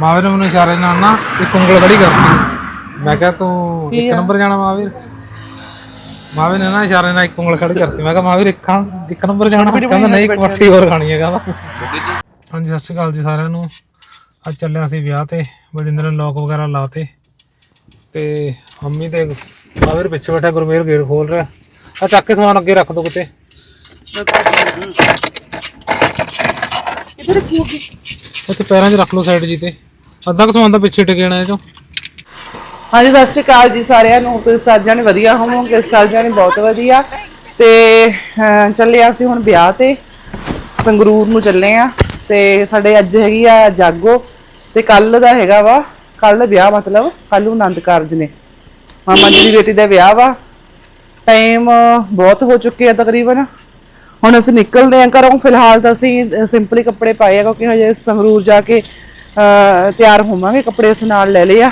ਮਾਵੀਰ ਨੇ ਮੈਨੂੰ ਇਸ਼ਾਰੇ ਨਾਲ ਨਾ ਇੱਕ ਉਂਗਲ ਖੜੀ ਕਰਤੀ ਮੈਂ ਕਿਹਾ ਤੂੰ ਇੱਕ ਨੰਬਰ ਜਾਣਾ ਮਾਵੀਰ ਮਾਵੀਰ ਨੇ ਨਾ ਇਸ਼ਾਰੇ ਨਾਲ ਇੱਕ ਉਂਗਲ ਖੜੀ ਕਰਤੀ। ਮੈਂ ਕਿਹਾ ਮਾਵੀਰ ਇੱਕ ਇੱਕ ਨੰਬਰ ਜਾਣਾ? ਕਹਿੰਦਾ ਨਹੀਂ ਇੱਕ ਮੱਠੀ ਹੋਰ ਖਾਣੀ ਹੈ ਕਹਿੰਦਾ ਹਾਂਜੀ ਸਤਿ ਸ਼੍ਰੀ ਅਕਾਲ ਜੀ ਸਾਰਿਆਂ ਨੂੰ। ਅੱਜ ਚੱਲਿਆ ਸੀ ਵਿਆਹ ਤੇ ਬਲਜਿੰਦਰ ਨੇ ਲੋਕ ਵਗੈਰਾ ਲਾਤੇ। ਤੇ ਮੰਮੀ ਤੇ ਮਾਵੀਰ ਪਿੱਛੇ ਬੈਠਾ ਗੁਰਮੇਰ ਗੇਟ ਖੋਲ ਰਿਹਾ। ਆ ਚੱਕ ਕੇ ਸਮਾਨ ਅੱਗੇ ਰੱਖ ਦੋ ਕਿਤੇ। ਕਿੱਥੇ ਰੱਖੀਓਗੇ ਉੱਥੇ ਪੈਰਾਂ 'ਚ ਰੱਖ ਲਓ ਸਾਈਡ ਜੀ ਤੇ। ਅੱਧਾ ਕੁ ਸਮਾਨ ਤਾਂ ਪਿੱਛੇ ਟਿਕ ਜਾਣਾ ਚੋਂ। ਹਾਂਜੀ ਸਤਿ ਸ਼੍ਰੀ ਅਕਾਲ ਜੀ ਸਾਰਿਆਂ ਨੂੰ। ਤੁਸੀਂ ਸਾਰਿਆਂ ਨੇ ਵਧੀਆ ਹੋਵੋਗੇ ਸਾਰਿਆਂ ਨੇ ਬਹੁਤ ਵਧੀਆ। ਤੇ ਅਹ, ਚੱਲੇ ਅਸੀਂ ਹੁਣ ਵਿਆਹ ਤੇ। ਸੰਗਰੂਰ ਨੂੰ ਚੱਲੇ ਆ। ਤੇ ਸਾਡੇ ਅੱਜ ਹੈਗੀ ਆ ਜਾਗੋ। ਤੇ ਕੱਲ ਦਾ ਹੈਗਾ ਵਾ ਕੱਲ ਵਿਆਹ ਮਤਲਬ ਕੱਲ ਨੂੰ ਆਨੰਦ ਕਾਰਜ ਨੇ। ਮਾਮਾ ਜੀ ਦੀ ਬੇਟੀ ਦਾ ਵਿਆਹ ਵਾ। ਟਾਈਮ ਬਹੁਤ ਹੋ ਚੁੱਕੇ ਆ ਤਕਰੀਬਨ। ਹੁਣ ਅਸੀਂ ਨਿਕਲਦੇ ਆਂ ਘਰੋਂ। ਫਿਲਹਾਲ ਤਾਂ ਅਸੀਂ ਸਿੰਪਲੀ ਕੱਪੜੇ ਪਾਏ ਆ ਕਿਉਂਕਿ ਹਜੇ ਸੰਗਰੂਰ ਜਾ ਕੇ ਤਿਆਰ ਹੋਵਾਂਗੇ ਕੱਪੜੇ ਅਸੀਂ ਨਾਲ ਲੈ ਲਏ ਆ।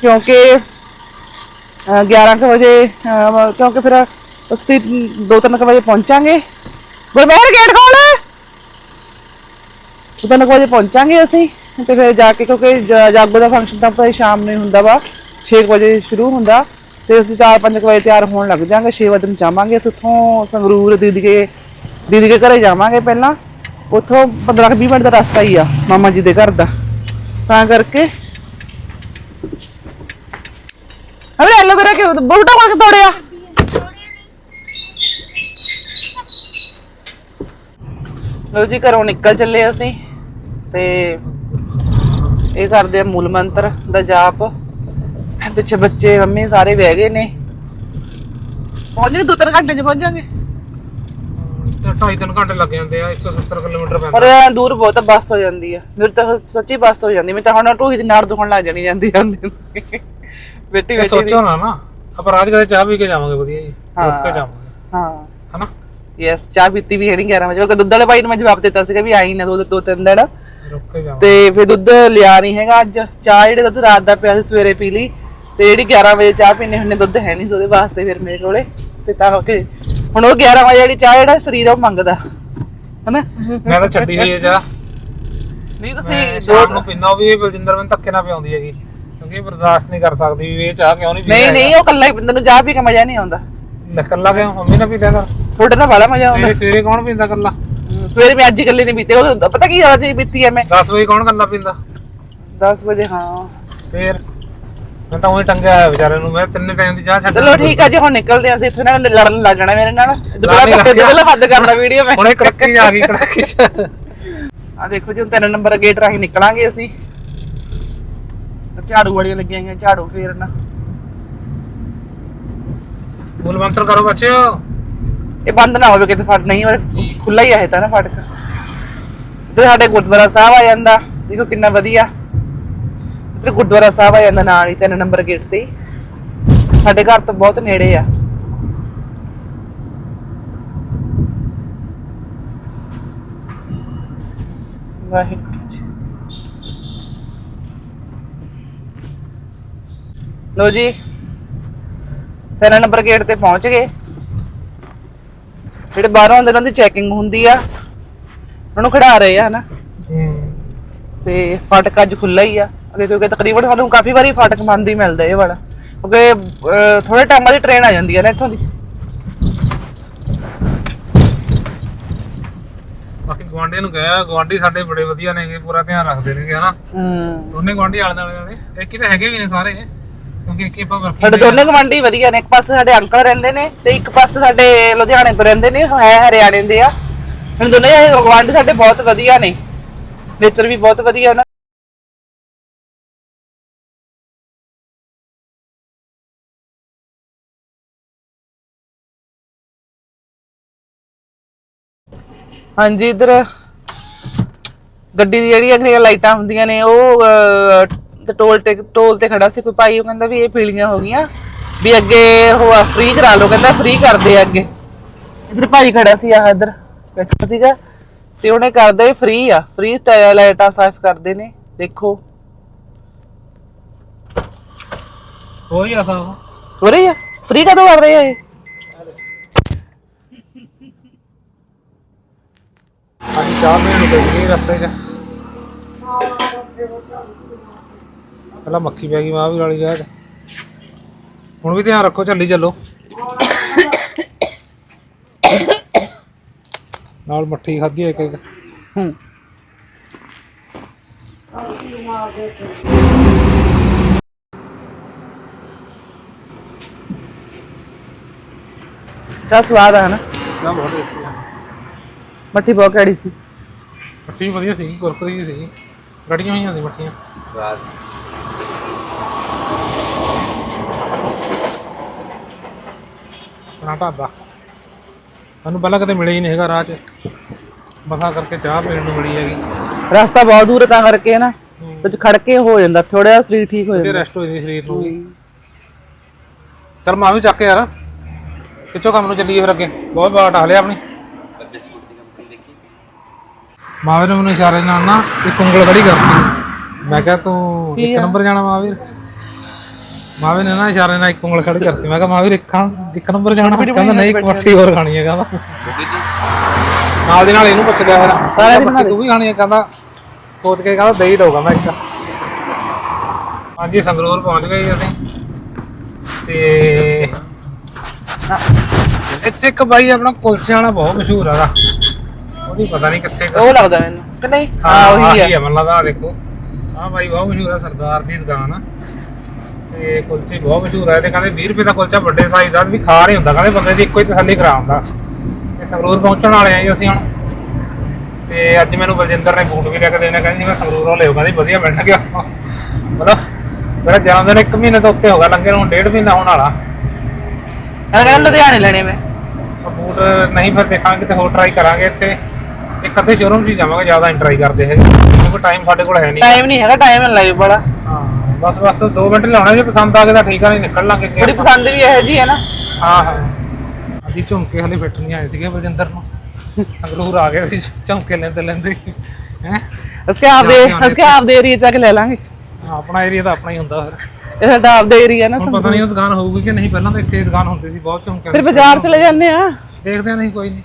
ਕਿਉਂਕਿ ਅਹ, 11 ਕੁ ਵਜੇ ਕਿਉਂਕਿ ਫਿਰ ਅਸੀਂ 2-3 ਵਜੇ ਪਹੁੰਚਾਂਗੇ। ਗੁਰਮੇਹਰ ਗੇਟ ਖੋਲ! 2-3 ਵਜੇ ਪਹੁੰਚਾਂਗੇ ਅਸੀਂ ਤੇ ਫਿਰ ਜਾ ਕੇ ਕਿਉਂਕਿ ਜਾਗੋ ਦਾ ਫੰਕਸ਼ਨ ਤਾਂ ਭਾਈ ਸ਼ਾਮ ਨੂੰ ਹੁੰਦਾ ਵਾ 6 ਵਜੇ ਸ਼ੁਰੂ ਹੁੰਦਾ। ਤੇ ਅਸੀਂ 4-5 ਵਜੇ ਤਿਆਰ ਹੋਣ ਲੱਗ ਜਾਾਂਗੇ 6 ਵਜੇ ਨੂੰ ਜਾਵਾਂਗੇ। ਅਸੀਂ ਉੱਥੋਂ ਸੰਗਰੂਰ ਦੀਦੀ ਕੇ ਦੀਦੀ ਕੇ ਘਰੇ ਜਾਵਾਂਗੇ ਪਹਿਲਾਂ। ਉੱਥੋਂ 15-20 ਮਿੰਟ ਦਾ ਰਸਤਾ ਹੀ ਆ, ਮਾਮਾ ਜੀ ਦੇ ਘਰ ਦਾ। ਤਾਂ ਕਰਕੇ। ਅਰੇ ਐਲੋਵੇਰਾ ਕਿ ਬੂਟਾ ਕੋਲ ਤੋੜਿਆ ਲੋ ਜੀ, ਘਰੋਂ ਨਿਕਲ ਚੱਲੇ ਅਸੀਂ। ਤੇ ਇਹ ਕਰਦੇ ਆ ਮੂਲ ਮੰਤਰ, ਦਾ ਜਾਪ। ਪਿੱਛੇ ਬੱਚੇ ਮੰਮੀ ਸਾਰੇ ਬਹਿ ਗਏ ਨੇ। ਪਹੁੰਚ ਗਏ ਦੋ ਤਿੰਨ ਘੰਟੇ ਚ ਪਹੁੰਚ ਜਾਾਂਗੇ? ਤੇ 2.5 ਘੰਟੇ ਲੱਗ ਜਾਂਦੇ ਆ 170 ਕਿਲੋਮੀਟਰ ਪੈਂਦਾ। ਪਰ ਇਹ ਦੂਰ ਬਹੁਤ ਆ, ਬੱਸ ਹੋ ਜਾਂਦੀ ਆ। ਮੇਰੇ ਤਾਂ ਸੱਚੀ ਬੱਸ ਹੋ ਜਾਂਦੀ ਮੈਂ ਤਾਂ ਹੁਣ ਢੋਈ ਦੀ ਨਾੜ ਦੁਖਣ ਲੱਗ ਜਾਣੀ ਜਾਂਦੀ ਜਾਂਦੀ। ਬੇਟੀ ਇਹ ਬੇਟੀ ਸੋਚੋ ਨਾ ਨਾ। ਆਪਾਂ ਰਾਜ ਕਦੇ ਚਾਹ ਪੀ ਕੇ ਜਾਵਾਂਗੇ ਵਧੀਆ ਜੀ। ਰੁਕ ਕੇ ਜਾਵਾਂਗੇ। ਹਾਂ। ਹਨਾ? ਯੈਸ ਚਾਹ ਪੀਤੀ ਵੀ ਹੈ ਨਹੀਂ 11 ਵਜੇ। ਉਹ ਦੁੱਧ ਵਾਲੇ ਭਾਈ ਨੂੰ ਮੈਂ ਜਵਾਬ ਦਿੱਤਾ ਸੀਗਾ ਵੀ ਆਈ ਨਾ ਦੋ ਦੋ ਤਿੰਨ ਦਿਨ। ਰੁਕ ਕੇ ਜਾਵਾਂਗੇ। ਤੇ ਫਿਰ ਦੁੱਧ ਲਿਆ ਨਹੀਂ ਹੈਗਾ ਅੱਜ। ਚਾਹ ਜਿਹੜੇ ਦੁੱਧ ਰਾਤ ਦਾ ਪਿਆ ਸੀ ਸਵੇਰੇ ਪੀ ਲਈ। ਤੇ ਜਿਹੜੀ 11 ਵਜੇ ਚਾਹ ਪੀਣੇ ਹੁੰਨੇ ਦੁੱਧ ਹੈ ਨਹੀਂ ਉਹਦੇ ਵਾਸਤੇ ਫਿਰ ਮੇਰੇ ਕੋਲੇ। ਤੇ ਤਾਂ ਕਰਕੇ ਹੁਣ ਉਹ 11 ਵਜੇ ਜਿਹੜੀ ਚਾਹ ਜਿਹੜਾ ਸਰੀਰ ਆ ਉਹ ਮੰਗਦਾ ਹਨਾ? ਮੈਂ ਤਾਂ ਛੱਡੀ ਹੋਈ ਹੈ ਚਾਹ। ਨਹੀਂ ਤੁਸੀਂ ਸ਼ਾਮ ਨੂੰ ਪੀਣਾ ਉਹ ਵੀ ਬਲਜਿੰਦਰ ਮੈਨੂੰ ਧੱਕੇ ਨਾਲ ਪਿਆਉਂਦੀ ਹੈਗੀ। ਕਿਉਂਕਿ ਬਰਦਾਸ਼ਤ ਨਹੀਂ ਕਰ ਸਕਦੀ ਵੀ ਇਹ ਚਾਹ ਕਿਉਂ ਨਹੀਂ ਪੀ ਨਹੀਂ ਨਹੀਂ ਉਹ ਕੱਲਾ ਹੀ ਬੰਦੇ ਨੂੰ ਚਾਹ ਪੀ ਕੇ ਮਜ਼ਾ ਨਹੀਂ ਆਉਂਦਾ। ਨਕੱਲਾ ਕਿਉਂ? ਮੰਮੀ ਨਾਲ ਪੀਦਾ ਕਰ ਤੁਹਾਡੇ ਨਾਲ ਬੜਾ ਮਜ਼ਾ ਆਉਂਦਾ। ਸਵੇਰੇ ਕੌਣ ਪੀਂਦਾ ਕੱਲਾ ਸਵੇਰੇ ਮੈਂ ਅੱਜ ਇਕੱਲੇ ਨਹੀਂ ਪੀਤੇ ਉਹ ਪਤਾ ਕੀ ਹੋਇਆ ਜੀ ਪੀਤੀ ਐ ਮੈਂ। 10 ਵਜੇ ਕੌਣ ਕੱਲਾ ਪੀਂਦਾ? 10 ਵਜੇ ਹਾਂ। ਫੇਰ? ਮੈਂ ਤਾਂ ਉਹੀ ਟੰਗਿਆ ਹੋਇਆ ਵਿਚਾਰੇ ਨੂੰ ਮੈਂ ਤਿੰਨ ਟਾਈਮ ਦੀ ਚਾਹ ਛੱਡ ਚਲੋ ਠੀਕ ਆ ਜੀ ਹੁਣ ਨਿਕਲਦੇ ਆਂ ਅਸੀਂ ਇੱਥੋਂ ਨਾਲ ਲੜਨ ਲੱਗ ਜਾਣਾ ਮੇਰੇ ਨਾਲ। ਦੁਬਾਰਾ ਲੱਗਿਆ। ਦੁਬਾਰਾ ਬੰਦ ਕਰਨਾ ਵੀਡੀਓ ਮੈਂ। ਹੁਣੇ ਕੜਕੀ ਆ ਗਈ ਕੜਕੀ ਆ ਦੇਖੋ ਜੀ ਹੁਣ ਤਿੰਨ ਨੰਬਰ ਗੇਟ ਰਾਹੀਂ ਨਿਕਲਾਂਗੇ ਅਸੀਂ। ਤੇ ਝਾੜੂ ਵਾਲੀਆਂ ਲੱਗੀਆਂ ਹੋਈਆਂ ਝਾੜੂ ਫੇਰਨਾ। ਬੋਲ ਮੰਤਰ ਕਰੋ ਬੱਚਿਓ। ਇਹ ਬੰਦ ਨਾ ਹੋਵੇ ਕਿਤੇ ਫਟ ਨਹੀਂ ਪਰ ਖੁੱਲਾ ਹੀ ਆ ਇਹ ਤਾਂ ਨਾ ਫਟਕ। ਇੱਧਰ ਸਾਡੇ ਗੁਰਦੁਆਰਾ ਸਾਹਿਬ ਆ ਜਾਂਦਾ। ਦੇਖੋ ਕਿੰਨਾ ਵਧੀਆ। ਇੱਧਰ ਗੁਰਦੁਆਰਾ ਸਾਹਿਬ ਆ ਜਾਂਦਾ ਨਾਲ ਹੀ ਤਿੰਨ ਨੰਬਰ ਗੇਟ ਤੇ ਹੀ। ਸਾਡੇ ਘਰ ਤੋਂ ਬਹੁਤ ਨੇੜੇ ਆ। ਵਾਹਿਗੁਰੂ ਜੀ। ਲੋ ਜੀ ਤਿੰਨ ਨੰਬਰ ਗੇਟ ਤੇ ਪਹੁੰਚ ਗਏ। ਜਿਹੜੇ ਬਾਹਰੋਂ ਆਉਂਦੇ ਉਹਨਾਂ ਦੀ ਚੈਕਿੰਗ ਹੁੰਦੀ ਆ। ਉਹਨਾਂ ਨੂੰ ਖੜਾ ਰਹੇ ਆ ਹਨਾ? ਤੇ ਫਾਟਕ ਅੱਜ ਖੁੱਲਾ ਹੀ ਆ। ਅਗੇ ਕਿਉਂਕਿ ਤਕਰੀਬਨ ਸਾਨੂੰ ਕਾਫੀ ਵਾਰੀ ਫਾਟਕ ਬੰਦ ਹੀ ਮਿਲਦਾ ਇਹ ਵਾਲਾ। ਕਿਉਂਕਿ ਥੋੜੇ ਟਾਈਮਾਂ ਦੀ ਟ੍ਰੇਨ ਆ ਜਾਂਦੀ ਹੈ ਨਾ ਇੱਥੋਂ ਦੀ। ਬਾਕੀ ਗਵਾਂਢੀਆਂ ਨੂੰ ਕਹਿਆ ਗਵਾਂਢੀ ਸਾਡੇ ਬੜੇ ਵਧੀਆ ਨੇਗੇ ਪੂਰਾ ਧਿਆਨ ਰੱਖਦੇ ਨੇਗੇ ਹਨਾ। ਹਮ ਦੋਨੇ ਗਵਾਂਢੀ ਆਲੇ ਦੁਆਲੇ ਵਾਲੇ। ਇਹ ਕਿਤੇ ਹੈਗੇ ਵੀ ਨੇ ਸਾਰੇ ਕਿਉਂਕਿ ਇੱਕ ਹੀ ਆਪਾਂ ਵਰਕਿੰਗ ਸਾਡੇ ਦੋਨੇ ਗਵਾਂਢੀ ਵਧੀਆ ਨੇ ਇੱਕ ਪਾਸੇ ਸਾਡੇ ਅੰਕਲ ਰਹਿੰਦੇ ਨੇ ਤੇ ਇੱਕ ਪਾਸੇ ਸਾਡੇ ਲੁਧਿਆਣੇ ਤੋਂ ਰਹਿੰਦੇ ਨੇ ਹੈ ਹਰਿਆਣੇ ਦੇ ਆ। ਹੁਣ ਦੋਨੇ ਗਵਾਂਢੀ ਸਾਡੇ ਬਹੁਤ ਵਧੀਆ ਨੇ। ਨੇਚਰ ਵੀ ਬਹੁਤ ਵਧੀਆ ਉਹਨਾਂ ਹਾਂਜੀ ਇਧਰ ਗੱਡੀ ਦੀ ਜਿਹੜੀ ਅਗਲੀਆਂ ਲਾਈਟਾਂ ਹੁੰਦੀਆਂ ਨੇ ਉਹ ਤੇ ਟੋਲ ਤੇ ਟੋਲ ਤੇ ਖੜਾ ਸੀ ਕੋਈ ਭਾਈ ਉਹ ਕਹਿੰਦਾ ਵੀ ਇਹ ਪੀਲੀਆਂ ਹੋ ਗਈਆਂ ਵੀ ਅੱਗੇ ਉਹ ਫ੍ਰੀ ਕਰਾ ਲਓ ਕਹਿੰਦਾ ਫ੍ਰੀ ਕਰਦੇ ਆ ਅੱਗੇ। ਇਧਰ ਭਾਈ ਖੜਾ ਸੀ ਆ ਇਧਰ ਬੈਠਾ ਸੀਗਾ ਤੇ ਉਹਨੇ ਕਰਦੇ ਫ੍ਰੀ ਆ ਫ੍ਰੀ ਲਾਈਟਾਂ ਸਾਫ਼ ਕਰਦੇ ਨੇ ਦੇਖੋ। ਕੋਈ ਆ ਸਾਹਿਬ ਹੋ ਰਹੀ ਆ? ਫ੍ਰੀ ਕਦੋਂ ਕਰ ਰਹੇ ਆ ਇਹ? ਅੱਜ ਚਾਹ ਪੀਣ ਨੂੰ ਗਈ ਰਸਤੇ 'ਚ। ਪਹਿਲਾਂ ਮੱਖੀ ਪੈ ਗਈ ਮਹਾਵੀਰ ਵਾਲੀ ਜਗ੍ਹਾ 'ਚ। ਹੁਣ ਵੀ ਧਿਆਨ ਰੱਖੋ ਚੱਲੀ ਚੱਲੋ। ਨਾਲ ਮੱਠੀ ਖਾਧੀ ਇੱਕ ਇੱਕ। ਹੂੰ। ਕਾ ਸਵਾਦ ਆ ਨਾ ਨਾ ਬਹੁਤ ਮੱਠੀ ਬਹੁਤ ਕੜੀ ਸੀ। ਮੱਠੀ ਵੀ ਵਧੀਆ ਸੀਗੀ ਕੁਰਕਰੀ ਜਿਹੀ ਸੀਗੀ। ਗੜੀਆਂ ਹੋਈਆਂ ਸੀ ਮੱਠੀਆਂ। ਆਪਣਾ ਢਾਬਾ। ਸਾਨੂੰ ਪਹਿਲਾਂ ਕਦੇ ਮਿਲਿਆ ਹੀ ਨਹੀਂ ਹੈਗਾ ਰਾਹ 'ਚ। ਮਸਾਂ ਕਰਕੇ ਚਾਹ ਪੀਣ ਨੂੰ ਮਿਲੀ ਹੈਗੀ। ਰਸਤਾ ਬਹੁਤ ਦੂਰ ਹੈ ਤਾਂ ਕਰਕੇ ਨਾ। ਵਿੱਚ ਖੜ ਕੇ ਹੋ ਜਾਂਦਾ ਥੋੜਾ ਜਿਹਾ ਸਰੀਰ ਠੀਕ ਹੋ ਤੇ ਜਾਂਦਾ। ਰੈਸਟ ਹੋਈ ਸੀ ਸਰੀਰ ਨੂੰ ਵੀ। ਚਲ ਮਾਂ ਵੀ ਚੱਕ ਯਾਰ ਕਿੱਥੋਂ ਕੰਮ ਨੂੰ ਚੱਲੀਏ ਫਿਰ ਅੱਗੇ। ਬਹੁਤ ਬਾਟ ਹਲਿਆ ਆਪਣੀ। ਮਾਵੇ ਨੇ ਮੈਨੂੰ ਇਸ਼ਾਰੇ ਨਾਲ ਨਾ ਇੱਕ ਉਂਗਲ ਖੜੀ ਕਰਤੀ। ਮੈਂ ਕਿਹਾ ਤੂੰ ਇੱਕ ਨੰਬਰ ਜਾਣਾ ਮਾਵੀਰ? ਮਾਵੇ ਨੇ ਨਾ ਇਸ਼ਾਰੇ ਨਾਲ ਇੱਕ ਉਂਗਲ ਖੜੀ ਕਰਤੀ। ਮੈਂ ਕਿਹਾ ਮਾਵੀਰ ਇੱਕ ਇੱਕ ਨੰਬਰ ਜਾਣਾ? ਕਹਿੰਦਾ ਨਹੀਂ ਇੱਕ ਮੱਠੀ ਹੋਰ ਖਾਣੀ ਹੈ ਕਹਿੰਦਾ ਨਾਲ ਦੀ ਨਾਲ ਇਹਨੂੰ ਪੁੱਛ ਲਿਆ ਫਿਰ। ਦੀ। ਮੱਠੀ ਤੂੰ ਵੀ ਖਾਣੀ ਹੈ ਕਹਿੰਦਾ ਸੋਚ ਕੇ ਕਹਿੰਦਾ ਦਹੀਂ ਦਊਗਾ ਮੈਂ ਇੱਕ। ਹਾਂਜੀ ਸੰਗਰੂਰ ਪਹੁੰਚ ਗਏ ਅਸੀਂ। ਤੇ ਇੱਥੇ ਇੱਕ ਬਾਈ ਆਪਣਾ ਕੁਲਚੇ ਵਾਲਾ ਬਹੁਤ ਮਸ਼ਹੂਰ ਹੈਗਾ। ਉਹਦੀ ਪਤਾ ਨਹੀਂ ਕਿੱਥੇ ਉਹ ਲੱਗਦਾ ਮੈਨੂੰ ਕਿ ਨਹੀਂ? ਹਾਂ ਉਹੀ ਹੈ ਮੈਨੂੰ ਲੱਗਦਾ ਆਹ ਦੇਖੋ। ਹਾਂ ਬਾਈ ਬਹੁਤ ਮਸ਼ਹੂਰ ਹੈ ਸਰਦਾਰ ਦੀ ਦੁਕਾਨ। ਆ ਤੇ ਕੁਲਚੇ ਬਹੁਤ ਮਸ਼ਹੂਰ ਹੈ ਤੇ ਕਹਿੰਦੇ 20 ਰੁਪਏ ਦਾ ਕੁਲਚਾ ਵੱਡੇ ਸਾਈਜ਼ ਦਾ ਵੀ ਖਾ ਰਹੇ ਹੁੰਦਾ। ਕਹਿੰਦੇ ਬੰਦੇ ਦੀ ਇੱਕੋ ਹੀ ਤਸੱਲੀ ਕਰਾ ਹੁੰਦਾ। ਤੇ ਸੰਗਰੂਰ ਪਹੁੰਚਣ ਵਾਲੇ ਆ ਜੀ ਅਸੀਂ ਹੁਣ। ਤੇ ਅੱਜ ਮੈਨੂੰ ਬਲਜਿੰਦਰ ਨੇ ਬੂਟ ਵੀ ਲੈ ਕੇ ਦੇਣੇ। ਕਹਿੰਦੀ ਮੈਂ ਸੰਗਰੂਰੋਂ ਲਿਓ। ਕਹਿੰਦੀ ਵਧੀਆ ਮਿਲਣਗੇ ਉੱਥੋਂ ਮਤਲਬ ਮੇਰਾ ਜਨਮ ਦਿਨ ਇੱਕ ਮਹੀਨੇ ਤੋਂ ਉੱਤੇ ਹੋ ਗਿਆ। ਲੰਗੇ ਨੂੰ ਡੇਢ ਮਹੀਨਾ ਹੋਣ ਵਾਲਾ। ਕਹਿੰਦਾ ਲੁਧਿਆਣੇ ਲੈਣੇ ਮੈਂ। ਤਾਂ ਬੂਟ ਨਹੀਂ ਫਿਰ ਦੇਖਾਂਗੇ ਕਿਤੇ ਹੋਰ ਟਰਾਈ ਕਰਾਂਗੇ ਇੱਥੇ। ਇੱਕ ਅੱਧੇ ਸ਼ੋਰੂਮ 'ਚ ਹੀ ਜਾਵਾਂਗੇ ਜ਼ਿਆਦਾ ਨਹੀਂ ਟਰਾਈ ਕਰਦੇ ਹੈਗੇ। ਕਿਉਂਕਿ ਟਾਈਮ ਸਾਡੇ ਕੋਲ ਹੈ ਨਹੀਂ। ਟਾਈਮ ਨਹੀਂ ਹੈਗਾ ਟਾਈਮ ਲੱਗੇ ਬੜਾ। ਹਾਂ ਬਸ ਬਸ 2 ਮਿੰਟ ਲਾਉਣੇ ਜੇ ਪਸੰਦ ਆ ਗਏ ਤਾਂ ਠੀਕ ਆ ਨਹੀਂ ਨਿਕਲ ਲਾਂਗੇ ਬੜੀ ਪਸੰਦ ਵੀ ਇਹੋ ਜੀ ਹੈ ਨਾ। ਹਾਂ ਹਾਂ। ਅਸੀਂ ਝੁਮਕੇ ਹਲੇ ਫਿੱਟ ਨਹੀਂ ਆਏ ਸੀਗੇ ਬਲਜਿੰਦਰ ਨੂੰ। ਸੰਗਰੂਰ ਆ ਗਏ ਅਸੀਂ ਝੁਮਕੇ ਲੈਂਦੇ ਲੈਂਦੇ। ਹੈ? ਅਸੀਂ ਆਪਦੇ ਅਸੀਂ ਆਪਦੇ ਏਰੀਆ ਚ ਆ ਕੇ ਲੈ ਲਾਂਗੇ। ਆਪਣਾ ਏਰੀਆ ਤਾਂ ਆਪਣਾ ਹੀ ਹੁੰਦਾ ਫਿਰ। ਇਹ ਸਾਡਾ ਆਪਦਾ ਏਰੀਆ ਨਾ ਪਤਾ ਨਹੀਂ ਉਹ ਦੁਕਾਨ ਹੋਊਗੀ ਕਿ ਨਹੀਂ ਪਹਿਲਾਂ ਤਾਂ ਇੱਥੇ ਹੀ ਦੁਕਾਨ ਹੁੰਦੀ ਸੀ ਬਹੁਤ ਝੁਮਕੇ ਫਿਰ ਬਾਜ਼ਾਰ ਚਲੇ ਜਾਂਦੇ ਆ। ਦੇਖਦੇ ਆ ਨਹੀਂ ਕੋਈ ਨਹੀਂ।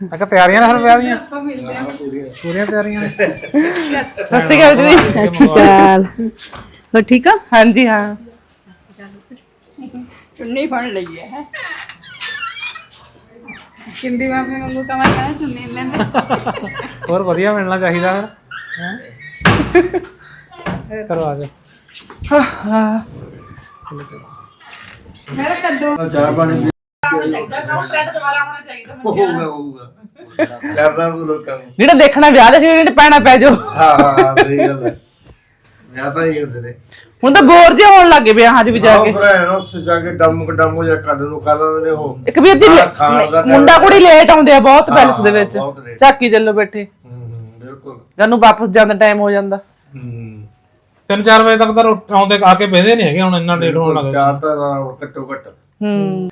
ਮੈਂ ਕਿਹਾ ਤਿਆਰੀਆਂ ਨੇ ਫਿਰ ਵਿਆਹ ਦੀਆਂ? ਪੂਰੀਆਂ ਤਿਆਰੀਆਂ ਨੇ? ਸਤਿ ਸ਼੍ਰੀ ਅਕਾਲ ਦੀਦੀ ਹੋ ਠੀਕ ਆ ਹਾਂਜੀ ਹਾਂ। ਚੁੰਨੀ ਫੜ ਲਈ ਹੈ। ਕਿੰਦੀ ਮਾਮੇ ਵਾਂਗੂ ਕਮਾ ਕਹਿਣਾ ਚੁੰਨੀ ਲੈਂਦੇ। ਹੋਰ ਵਧੀਆ ਮਿਲਣਾ ਚਾਹੀਦਾ ਫਿਰ ਹੈ? ਚਲੋ ਆ ਜਾਓ। ਹਾਂ ਮੇਰਾ ਕੱਦੋ ਚਾਹ ਪਾਣੀ ਹੋਊਗਾ। ਹੋਊਗਾ ਕਰਨਾ ਵੀ ਲੋਕਾਂ ਨੂੰ। ਜਿਹੜਾ ਦੇਖਣਾ ਵਿਆਹ ਦੇ ਜਿਹੜੇ ਪੈਣਾ ਪੈ ਜਾਓ ਹਾਂ ਹਾਂ ਸਹੀ ਗੱਲ ਹੈ। ਮੈਂ ਤਾਂ ਹੀ ਹੁੰਦੇ ਨੇ। ਹੁਣ ਤਾਂ ਬੋਰ ਜੇ ਹੋਣ ਲੱਗੇ ਵਿਆਹਾਂ 'ਚ ਵੀ ਜਾ ਆਹ ਕੇ। ਭਰਾ ਨਾ ਉੱਥੇ ਜਾ ਕੇ ਡੰਮ ਡੰਮ ਜਾਂ ਕੱਢ ਨੂੰ ਕਰ ਦਿੰਦੇ ਨੇ ਉਹ। ਇੱਕ ਵੀ ਜੀ ਖਾਣ- ਖਾਣ ਦਾ time ਮੁੰਡਾ ਕੁੜੀ ਲੇਟ ਆਉਂਦੇ ਆ ਬਹੁਤ ਹਾਂ, ਪੈਲਸ ਦੇ ਵਿੱਚ। ਬਹੁਤ late। ਝਾਕੀ ਚੱਲੋ ਬੈਠੇ। ਹੂੰ ਹੂੰ, ਬਿਲਕੁਲ। ਜਾਨੂੰ ਵਾਪਸ ਜਾਣ ਦਾ ਟਾਈਮ ਹੋ ਜਾਂਦਾ। ਹੂੰ। 3-4 ਵਜੇ ਤੱਕ ਤਾਂ ਰੋ- ਆਉਂਦੇ ਆ ਕੇ ਬਹਿੰਦੇ ਨਹੀਂ ਹੈਗੇ ਹੁਣ ਇੰਨਾ ਲੇਟ ਹੋਣ ਲੱਗ ਗਿਆ ਚਾਹ ਤਾਂ ਘੱਟੋ ਘੱਟ। ਹੂੰ।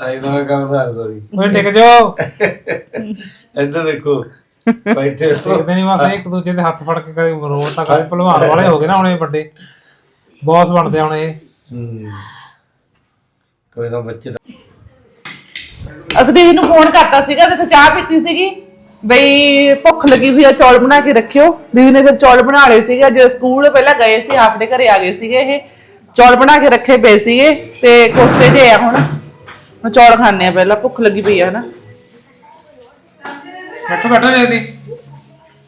ਆਈ ਤਾਂ ਕੰਮ ਦੱਸਦਾ ਸੀ ਓਏ ਟਿਕ ਜਾਓ। ਇੱਧਰ ਦੇਖੋ। ਬੈਠੇ ਹੋ। ਦੇਖਦੇ ਨਹੀਂ ਬਸ ਇੱਕ ਦੂਜੇ ਦੇ ਹੱਥ ਫੜ ਕੇ ਕਦੇ ਤਾਂ ਕਦੇ ਭਲਵਾਨ ਵਾਲੇ ਹੋ ਗਏ ਨਾ ਹੁਣ ਇਹ ਵੱਡੇ। ਬੌਸ ਬਣਦੇ ਹੁਣ। ਇਹ ਹੂੰ। ਕੋਈ ਨਾ ਬੱਚੇ ਦਾ ਅਸੀਂ ਦੀਦੀ ਨੂੰ ਫੋਨ ਕਰਤਾ ਸੀਗਾ ਤੇ ਇੱਥੇ ਚਾਹ ਪੀਤੀ ਸੀਗੀ। ਬਈ ਭੁੱਖ ਲੱਗੀ ਹੋਈ ਆ ਚੌਲ ਬਣਾ ਕੇ ਰੱਖਿਓ। ਦੀਦੀ ਨੇ ਫਿਰ ਚੌਲ ਬਣਾ ਲਏ ਸੀਗੇ ਅੱਜ ਸਕੂਲ ਪਹਿਲਾਂ ਗਏ ਸੀ ਆਪਣੇ ਘਰੇ ਆ ਗਏ ਸੀਗੇ ਇਹ। ਚੌਲ ਬਣਾ ਕੇ ਰੱਖੇ ਪਏ ਸੀਗੇ ਤੇ ਕੋਸਤੇ ਜੇ ਆ ਹੁਣ। ਹੁਣ ਚੌਲ ਖਾਣੇ ਆ ਪਹਿਲਾਂ ਭੁੱਖ ਲੱਗੀ ਪਈ ਆ ਨਾ ਬੈਠੋ ਬੈਠੋ ਜੀ ਦੀ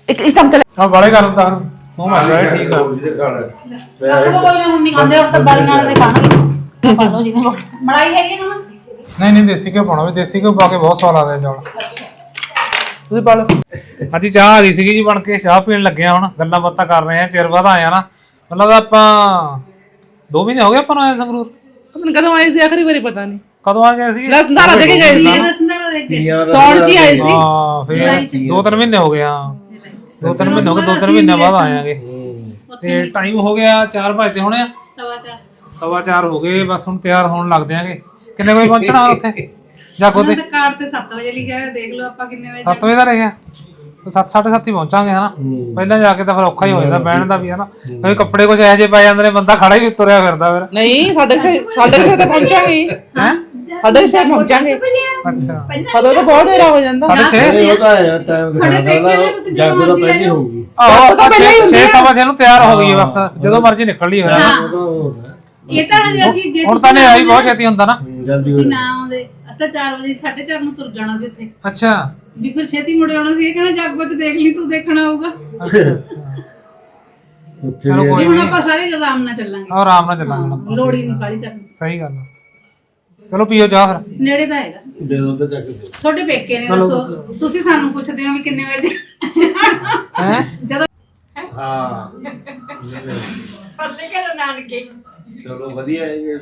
ਇੱਕ ਇੱਕ ਚਮਚਾ ਲੈ- ਆ ਬਾਲੇ ਕਰਨ ਤਾਂ ਮੂੰਹ ਮਾਰ ਰਿਹਾ ਠੀਕ ਆ। ਜਿਹਦੇ ਘਰ ਕੱਦੋ ਕੋਈ ਨਾ ਹੁਣ ਨਹੀਂ ਖਾਂਦੇ ਹੁਣ ਤਾਂ ਬਾਲੀ ਨਾਲ ਦੇ ਖਾਣਗੇ। ਪਾ ਲਓ ਜਿਹਨੇ ਮੜਾਈ ਹੈਗੀ ਨਾ? ਨਹੀਂ ਨਹੀਂ ਦੇਸੀ ਘਿਓ ਪਾਉਣਾ ਵੀ ਦੇਸੀ ਘਿਓ ਪਾ ਕੇ ਬਹੁਤ ਸਵਾਦ ਆਉਂਦਾ ਚੌਲ। ਤੁਸੀਂ ਪਾ ਲਓ। ਅੱਜ ਹੀ ਚਾਹ ਆ ਗਈ ਸੀਗੀ ਜੀ ਬਣ ਕੇ ਚਾਹ ਪੀਣ ਲੱਗੇ ਆ ਹੁਣ ਗੱਲਾਂ ਬਾਤਾਂ ਕਰ ਰਹੇ ਆ ਚਿਰ ਬਾਅਦ ਆਇਆ ਨਾ। ਮਤਲਬ ਆਪਾਂ 2 ਮਹੀਨੇ ਹੋ ਗਏ ਆਪਾਂ ਨੂੰ ਆਏ ਸੰਗਰੂਰ। ਪਤਾ ਨੀ ਕਦੋਂ ਆਏ ਸੀ ਆਖਰੀ ਵਾਰੀ ਪਤਾ ਨਹੀਂ ਕਦੋਂ ਆ ਗਏ ਸੀ? ਲੈ ਸੰਧਾਰਾ ਦੇ ਕੇ ਗਏ ਸੀ। ਦਸੰਦਰ ਦੇ ਦਾ ਸੌਣ ਹੀ ਆਏ ਸੀ। ਹਾਂ ਫਿਰ ਦੋ ਤਿੰਨ ਮਹੀਨੇ ਹੋ ਗਏ ਆ ਦੋ ਤਿੰਨ ਮਹੀਨੇ ਹੋ ਗਏ ਦੋ ਤਿੰਨ ਮਹੀਨੇ ਬਾਅਦ ਆਇਆਗੇ ਤੇ ਟਾਈਮ ਹੋ ਗਿਆ 4 ਵਜੇ ਹੋਣੇ ਆ। ਸਵਾ ਚਾਰ। ਸਵਾ ਚਾਰ ਹੋ ਗਏ ਬਸ ਹੁਣ ਤਿਆਰ ਹੋਣ ਲੱਗਦੇ ਆਂਗੇ। ਕਿੰਨੇ ਵਜੇ ਪਹੁੰਚਣਾ ਉੱਥੇ? ਜਾਗੋ ਤੇ ਤਾਂ ਕਾਰ ਤੇ 7 ਵਜੇ ਲਿਖਿਆ ਹੋਇਆ ਦੇਖ ਲਓ ਆਪਾਂ ਕਿੰਨੇ ਵਜੇ 7 ਵਜੇ ਦਾ ਰਹਿ ਗਿਆ 7 7:30 ਹੀ ਪਹੁੰਚਾਂਗੇ ਹਨਾ? ਪਹਿਲਾਂ ਜਾ ਕੇ ਤਾਂ ਫਿਰ ਔਖਾ ਹੀ ਹੋ ਜਾਂਦਾ ਬਹਿਣ ਦਾ ਵੀ ਹਨਾ? ਕਿਉਂਕਿ ਕੱਪੜੇ ਕੁਝ ਇਹੋ ਜਿਹੇ ਪੈ ਜਾਂਦੇ ਨੇ ਬੰਦਾ ਖੜਾ ਹੀ ਤੁਰਿਆ ਫਿਰਦਾ ਫਿਰ। ਨਹੀਂ ਸਾਡੇ ਸਾਡੇ ਛੇ ਤੇ ਪਹੁੰਚਾਂਗੇ ਸਾਡੇ ਛੇ ਪਹੁੰਚਾਂਗੇ। ਅੱਛਾ। ਪਤਾ ਤਾਂ ਬਹੁਤ ਹਨੇਰਾ ਹੋ ਜਾਂਦਾ। ਸਾਢੇ 6 ਇਹ ਉਹਦਾ ਹੈ ਟਾਈਮ ਜਾਗੋ ਮਰਜ਼ੀ ਪਹਿਲੀ ਹੋਊਗੀ। ਆਹੋ ਤਾਂ ਪਹਿਲਾਂ ਹੀ ਹੁੰਦੀ 6 ਸਵਾ 6 ਨੂੰ ਤਿਆਰ ਹੋ ਗਈ ਹੈ ਬਸ। ਜਦੋਂ ਮਰਜ਼ੀ ਨਿਕਲ ਲਈ ਹੋਇਆ। ਉਹ ਹੁੰਦਾ ਇਹ ਤਾਂ ਅਸੀਂ ਜੇ ਹੁਣ ਤਾਂ ਨਾ ਨੇਰਾ ਵੀ ਬਹੁਤ ਛੇਤੀ ਹੁੰਦਾ ਨਾ। ਹੂੰ, ਜਲਦੀ ਹੋ ਤੁਸੀਂ ਨਾ ਆਉਂਦੇ। ਅਸਾਂ 4 ਵਜੇ 4:30 ਨੂੰ ਤੁਰ ਜਾਣਾ ਸੀ ਉੱਥੇ। ਅੱਛਾ। ਵੀ ਫਿਰ ਛੇਤੀ ਮੁੜ ਆਉਣਾ ਸੀ। ਇਹ ਕਹਿੰਦਾ ਜਾਗੋ ਚ ਦੇਖ ਲਈ ਤੂੰ ਦੇਖਣਾ ਹੋਊਗਾ ਉੱਥੇ ਚਲੋ ਜੇ ਕੋਈ ਹੁਣ ਨਹੀਂ। ਆਪਾਂ ਸਾਰੇ ਆਰਾਮ ਨਾਲ ਚੱਲਾਂਗੇ। ਆਹ ਆਰਾਮ ਨਾਲ ਚੱਲਾਂਗੇ। ਨਾ। ਲੋੜ ਹੀ ਨਹੀਂ ਕਾਲੀ ਕਰਨੀ ਸਹੀ ਗੱਲ ਆ। ਚਲੋ ਪੀਓ ਚਾਹ ਫਿਰ। ਨੇੜੇ ਤਾਂ ਹੈਗਾ। ਦੇ ਦੋ ਤੇ ਚੱਕ ਦੇ ਤੁਹਾਡੇ ਪੇਕੇ ਨੇ ਦੱਸੋ। ਤੁਸੀਂ ਸਾਨੂੰ ਪੁੱਛਦੇ ਹੋ ਵੀ ਕਿੰਨੇ ਵਜੇ ਜਾਣਾ। ਹੈ? ਜਦੋਂ ਹਾਂ। ਪਰਲੇ ਘਰੋਂ ਨਾਨਕੇ। ਚਲੋ ਵਧੀਆ ਹੈ ਜੀ।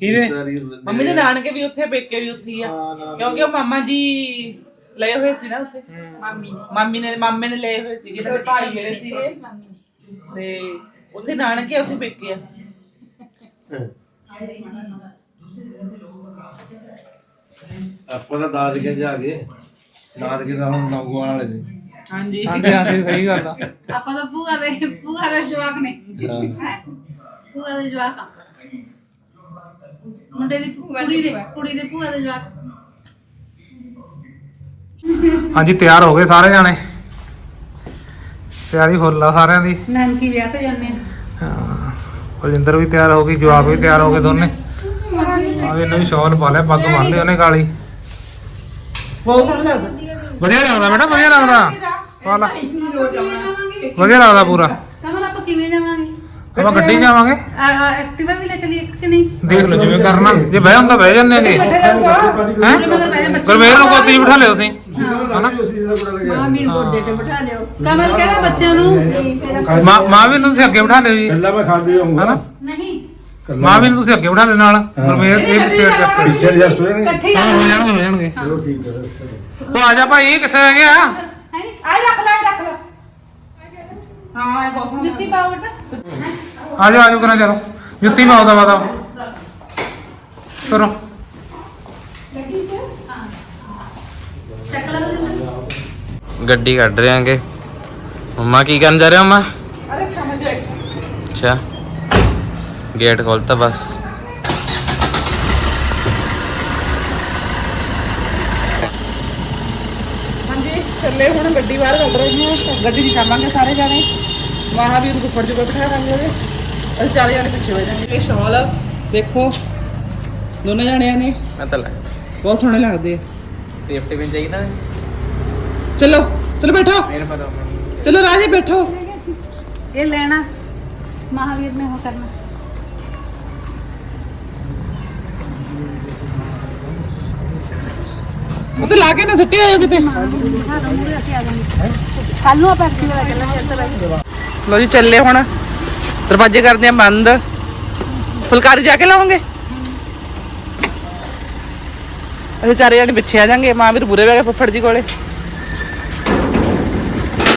ਕਿਹਦੇ? ਮੰਮੀ ਦੇ ਨਾਨਕੇ ਵੀ ਉੱਥੇ ਪੇਕੇ ਵੀ ਉੱਥੇ ਹੀ ਆ। ਕਿਉਂਕਿ ਉਹ ਮਾਮਾ ਜੀ ਲਏ ਹੋਏ ਸੀ ਨਾ ਉੱਥੇ। ਮਾਮੀ ਨੇ। ਮਾਮੀ ਨੇ ਮਾਮੇ ਨੇ ਲਏ ਹੋਏ ਸੀਗੇ ਤੇ ਭਾਈ ਮੇਰੇ ਸੀਗੇ। ਤੇ ਉੱਥੇ ਨਾਨਕੇ ਆ, ਉੱਥੇ ਪੇਕੇ ਆ। ਆਪਾਂ ਤਾਂ ਦਾਦ ਕੇ ਜਾ ਗਏ ਦਾਦ ਕੇ ਤਾਂ ਹੁਣ ਨੌਗਵਾਂ ਵਾਲੇ ਨੇ। ਹਾਂਜੀ। ਹਾਂਜੀ ਹਾਂਜੀ ਸਹੀ ਗੱਲ ਆ। ਆਪਾਂ ਤਾਂ ਭੂਆ ਦੇ ਭੂਆ ਦੇ ਜਵਾਕ ਨੇ? ਭੂਆ ਦੇ ਜਵਾਕ ਆ। ਮੁੰਡੇ ਦੀ ਕੁੜੀ ਦੇ ਕੁੜੀ ਦੇ ਭੂਆ ਦੇ ਜਵਾਕ। ਹਾਂਜੀ ਤਿਆਰ ਹੋ ਗਏ ਸਾਰੇ ਜਾਣੇ? ਤਿਆਰੀ ਫੁੱਲ ਆ ਸਾਰਿਆਂ ਦੀ। ਨਾਨਕੀ ਵਿਆਹ ਤੇ ਜਾਂਦੇ ਆ। ਹਾਂ ਬਲਜਿੰਦਰ ਵੀ ਤਿਆਰ ਹੋ ਗਈ ਜਵਾਬ ਵੀ ਤਿਆਰ ਹੋ ਗਏ ਦੋਨੇ। ਆ ਵੀ ਇਹਨੇ ਵੀ ਸ਼ਾਲ ਪਾ ਲਿਆ ਪੱਗ ਬੰਨ ਲਈ ਉਹਨੇ ਕਾਲੀ। ਬਹੁਤ ਸੋਹਣਾ ਲੱਗਦਾ। ਵਧੀਆ ਲੱਗਦਾ ਬੇਟਾ ਵਧੀਆ ਲੱਗਦਾ। ਪਾ ਲਾ। ਵਧੀਆ ਲੱਗਦਾ ਪੂਰਾ ਕਮਲ ਆਪਾਂ ਕਿਵੇਂ ਜਾਵਾਂਗੇ ਆਪਾਂ ਗੱਡੀ 'ਚ ਜਾਵਾਂਗੇ। ਆ ਆ ਐਕਟਿਵਾ ਵੀ ਲੈ ਚਲੀ ਇੱਕ ਕਿ ਨਹੀਂ? ਦੇਖ ਲਓ ਜਿਵੇਂ ਕਰਨਾ। ਜੇ ਬਹਿ ਹੁੰਦਾ ਬਹਿ ਜੰਨੇ ਨੇ। ਹੈ। ਉਹਦੇ ਮਗਰ ਬਹਿ ਜਾ ਬੱਚੇ ਗੁਰਮੇਰ ਨੂੰ ਗੋਦੀ 'ਚ ਬਿਠਾ ਲਿਓ ਤੁਸੀਂ। ਮਾਂ ਮੈਨੂੰ ਗੋਡੇ ਤੇ ਬਿਠਾ ਲਿਓ। ਕਮਲ ਕਹਿੰਦਾ ਬੱਚਿਆਂ ਨੂੰ। ਮਾਂ ਮਾਂ ਵੀ ਨੂੰ ਤੁਸੀਂ ਅੱਗੇ ਬਿਠਾ ਲਿਓ ਜੀ। ਕੱਲਾ ਮੈਂ ਖਾਂਦੀ ਹੋਊਂਗਾ। ਹਨਾ? ਨਹੀਂ। ਮਾਂ ਵੀ ਨੂੰ ਤੁਸੀਂ ਅੱਗੇ ਬਿਠਾ ਲਿਓ ਨਾਲ। ਗੁਰਮੇਰ ਇਹ ਪਿੱਛੇ ਅੱਗੇ ਪਿੱਛੇ ਦੀ ਹਸਪਤਾਲ ਨੇ ਇਕੱਠੇ ਹੀ ਹਾਂ ਹੋ ਜਾਣਾ ਜਾਣਗੇ ਹੋ ਜਾਣਗੇ। ਚਲੋ ਠੀਕ ਹੈ। ਉਹ ਆ ਜਾ ਭਾਈ ਕਿੱਥੇ ਰਹਿ ਗਿਆ? ਹੈ? ਰੱਖ ਲੈ ਰੱਖ ਲੈ। ਹਾਂ ਇਹ ਬਹੁਤ ਜੁੱਤੀ ਪਾਓ ਬੇਟਾ। ਆ ਜਾ ਆ ਜਾ ਕਰਾਂ ਚਲੋ ਜੁੱਤੀ ਪਾਓ ਦਾ ਵਾਦਾ ਕਰੋ। ਚੱਕ ਲਾ ਬੇਟਾ ਗੱਡੀ ਕੱਢ ਰਹੇ ਆਂਗੇ। ਮੰਮਾ ਕੀ ਕਰਨ ਜਾ ਰਹੇ ਹੋ ਮੰਮਾ? ਅਰੇ ਖਾਣਾ ਜੇ ਅੱਛਾ। ਗੇਟ ਖੋਲਤਾ ਬਸ। ਹਾਂਜੀ ਚੱਲੇ ਹੁਣ ਗੱਡੀ ਬਾਹਰ ਕੱਢ ਰਹੇ ਹਾਂ। ਗੱਡੀ 'ਚ ਚੱਲਾਂਗੇ ਸਾਰੇ ਜਾਣੇ। ਮਹਾਵੀਰ ਨੂੰ ਫੜ ਜੂਗਾ ਬਿਠਾ ਦਾਂਗੇ ਉਹਦੇ ਅਸੀਂ ਚਾਰੇ ਜਾਣੇ ਪਿੱਛੇ ਬਹਿ ਜਾਣਗੇ ਇਹ ਸ਼ਾਲ ਆ ਦੇਖੋ ਦੋਨੇ ਜਾਣਿਆਂ ਨੇ। ਮੈਂ ਤਾਂ ਲੈ। ਬਹੁਤ ਸੋਹਣੇ ਲੱਗਦੇ ਆ। ਸੇਫਟੀ ਪਿਨ ਚਾਹੀਦਾ ਚਲੋ ਚਲੋ ਬੈਠੋ। ਮੇਰੇ ਚਲੋ ਰਾਜੇ ਬੈਠੋ। ਇਹ ਲੈਣਾ। ਮਹਾਵੀਰ ਨੇ ਉਹ ਕਰਨਾ। ਉਹ ਤੇ ਲਾ ਕੇ ਨਾ ਸੁੱਟੇ ਹੋਏ ਕਿਤੇ। ਕੱਲ ਨੂੰ ਆਪਾਂ ਐਕਟਿਵਾ ਲੈ ਚੱਲਾਂਗੇ ਇੱਧਰ ਲੋ ਜੀ, ਚੱਲੇ ਹੁਣ। ਦਰਵਾਜ਼ੇ ਕਰਦੇ ਆ ਬੰਦ। ਫੁਲਕਾਰੀ ਜਾ ਕੇ ਲਾਵਾਂਗੇ ਅਸੀਂ ਚਾਰੇ ਜਣੇ ਪਿੱਛੇ ਆ ਜਾਾਂਗੇ, ਮਾਂ ਵੀਰ ਬੁਰੇ ਬੈਗੇ ਫੁੱਫੜ ਜੀ ਕੋਲੇ।